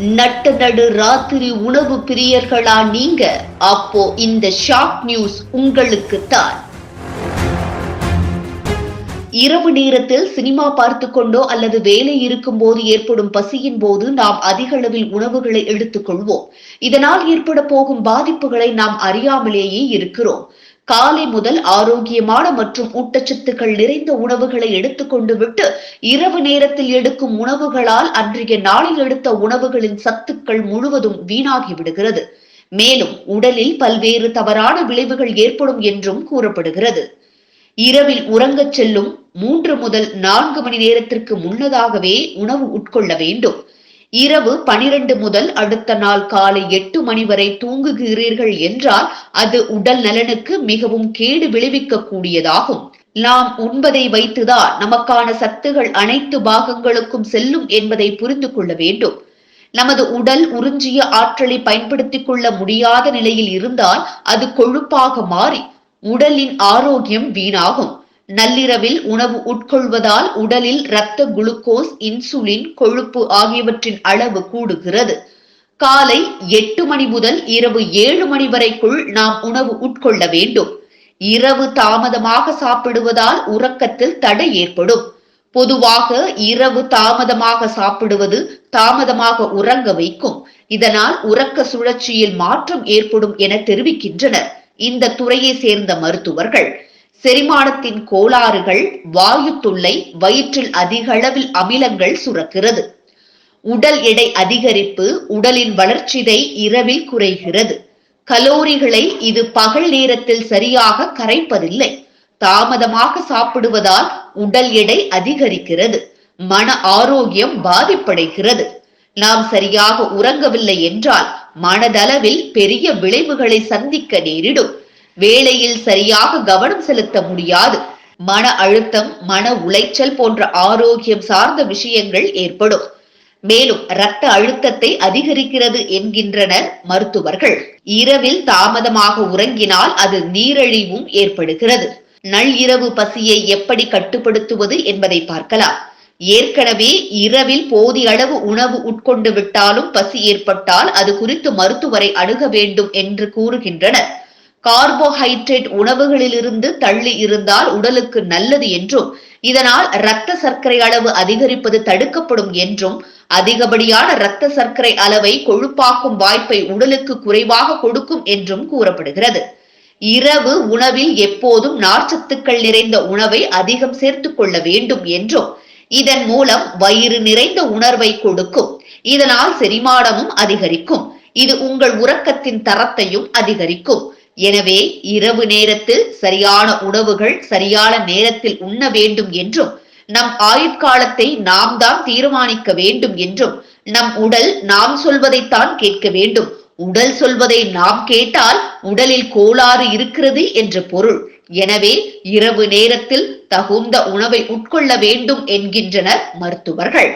நட்ட நடு ராத்திரி உணவு பிரியர்களா நீங்க? அப்போ இந்த ஷாக் நியூஸ் உங்களுக்குத்தான் இரவு நேரத்தில் சினிமா பார்த்து கொண்டோ அல்லது வேலை இருக்கும் போது ஏற்படும் பசியின் போது நாம் அதிக அளவில் உணவுகளை எடுத்துக் கொள்வோம் இதனால் ஏற்பட போகும் பாதிப்புகளை நாம் அறியாமலேயே இருக்கிறோம். காலை முதல் ஆரோக்கியமான மற்றும் ஊட்டச்சத்துக்கள் நிறைந்த உணவுகளை எடுத்துக்கொண்டு விட்டு இரவு நேரத்தில் எடுக்கும் உணவுகளால் அன்றைய நாளில் எடுத்த உணவுகளின் சத்துக்கள் முழுவதும் வீணாகி விடுகிறது. மேலும் உடலில் பல்வேறு தவறான விளைவுகள் ஏற்படும் என்றும் கூறப்படுகிறது. இரவில் உறங்கச் செல்லும் மூன்று முதல் நான்கு மணி நேரத்திற்கு முன்னதாகவே உணவு உட்கொள்ள வேண்டும். இரவு பனிரெண்டு முதல் அடுத்த நாள் காலை எட்டு மணி வரை தூங்குகிறீர்கள் என்றால் அது உடல் நலனுக்கு மிகவும் கேடு விளைவிக்க கூடியதாகும் நாம் உண்பதை வைத்துதான் நமக்கான சத்துகள் அனைத்து பாகங்களுக்கும் செல்லும் என்பதை புரிந்து கொள்ள வேண்டும். நமது உடல் உறிஞ்சிய ஆற்றலை பயன்படுத்திக் கொள்ள முடியாத நிலையில் இருந்தால் அது கொழுப்பாக மாறி உடலின் ஆரோக்கியம் வீணாகும். நள்ளிரவில் உணவு உட்கொள்வதால் உடலில் இரத்த குளுக்கோஸ் இன்சுலின் கொழுப்பு ஆகியவற்றின் அளவு கூடுகிறது. காலை எட்டு மணி முதல் இரவு ஏழு மணி வரைக்குள் நாம் உணவு உட்கொள்ள வேண்டும். இரவு தாமதமாக சாப்பிடுவதால் உறக்கத்தில் தடை ஏற்படும். பொதுவாக இரவு தாமதமாக சாப்பிடுவது தாமதமாக உறங்க வைக்கும். இதனால் உறக்க சுழற்சியில் மாற்றம் ஏற்படும் என தெரிவிக்கின்றனர். இந்த துறையை சேர்ந்த மருத்துவர்கள். செரிமானத்தின் கோளாறுகள் வாயு தொல்லை வயிற்றில் அதிக அளவில் அமிலங்கள் சுரக்கிறது. உடல் எடை அதிகரிப்பு உடலின் வளர்ச்சிதை இரவில் குறைகிறது. கலோரிகளை இது பகல் நேரத்தில் சரியாக கரைப்பதில்லை. தாமதமாக சாப்பிடுவதால் உடல் எடை அதிகரிக்கிறது. மன ஆரோக்கியம் பாதிப்படைகிறது. நாம் சரியாக உறங்கவில்லை என்றால் மனதளவில் பெரிய விளைவுகளை சந்திக்க நேரிடும். வேலையில் சரியாக கவனம் செலுத்த முடியாது. மன அழுத்தம் மன உளைச்சல் போன்ற ஆரோக்கியம் சார்ந்த விஷயங்கள் ஏற்படும். மேலும் இரத்த அழுத்தத்தை அதிகரிக்கிறது என்கின்றனர் மருத்துவர்கள். இரவில் தாமதமாக உறங்கினால் அது நீரழிவும் ஏற்படுகிறது. நள்ளிரவு பசியை எப்படி கட்டுப்படுத்துவது என்பதை பார்க்கலாம். ஏற்கனவே இரவில் போதிய அளவு உணவு உட்கொண்டு விட்டாலும் பசி ஏற்பட்டால் அது குறித்து மருத்துவரை அணுக வேண்டும் என்று கூறுகின்றனர். கார்போஹைட்ரேட் உணவுகளிலிருந்து தள்ளி இருந்தால் உடலுக்கு நல்லது என்றும் இதனால் இரத்த சர்க்கரை அளவு அதிகரிப்பது தடுக்கப்படும் என்றும் அதிகப்படியான இரத்த சர்க்கரை அளவை கொழுப்பாக்கும் வாய்ப்பை உடலுக்கு குறைவாக கொடுக்கும் என்றும் கூறப்படுகிறது. இரவு உணவில் எப்போதும் நார்ச்சத்துக்கள் நிறைந்த உணவை அதிகம் சேர்த்துக் கொள்ள வேண்டும் என்றும் இதன் மூலம் வயிறு நிறைந்த உணர்வை கொடுக்கும் இதனால் செரிமானமும் அதிகரிக்கும் இது உங்கள் உறக்கத்தின் தரத்தையும் அதிகரிக்கும். எனவே இரவு நேரத்தில் சரியான உணவுகள் சரியான நேரத்தில் உண்ண வேண்டும் என்றும் நம் ஆயுட்காலத்தை நாம் தான் தீர்மானிக்க வேண்டும் என்றும் நம் உடல் நாம் சொல்வதைத்தான் கேட்க வேண்டும். உடல் சொல்வதை நாம் கேட்டால் உடலில் கோளாறு இருக்கிறது என்று பொருள். எனவே இரவு நேரத்தில் தகுந்த உணவை உட்கொள்ள வேண்டும் என்கின்றனர் மருத்துவர்கள்.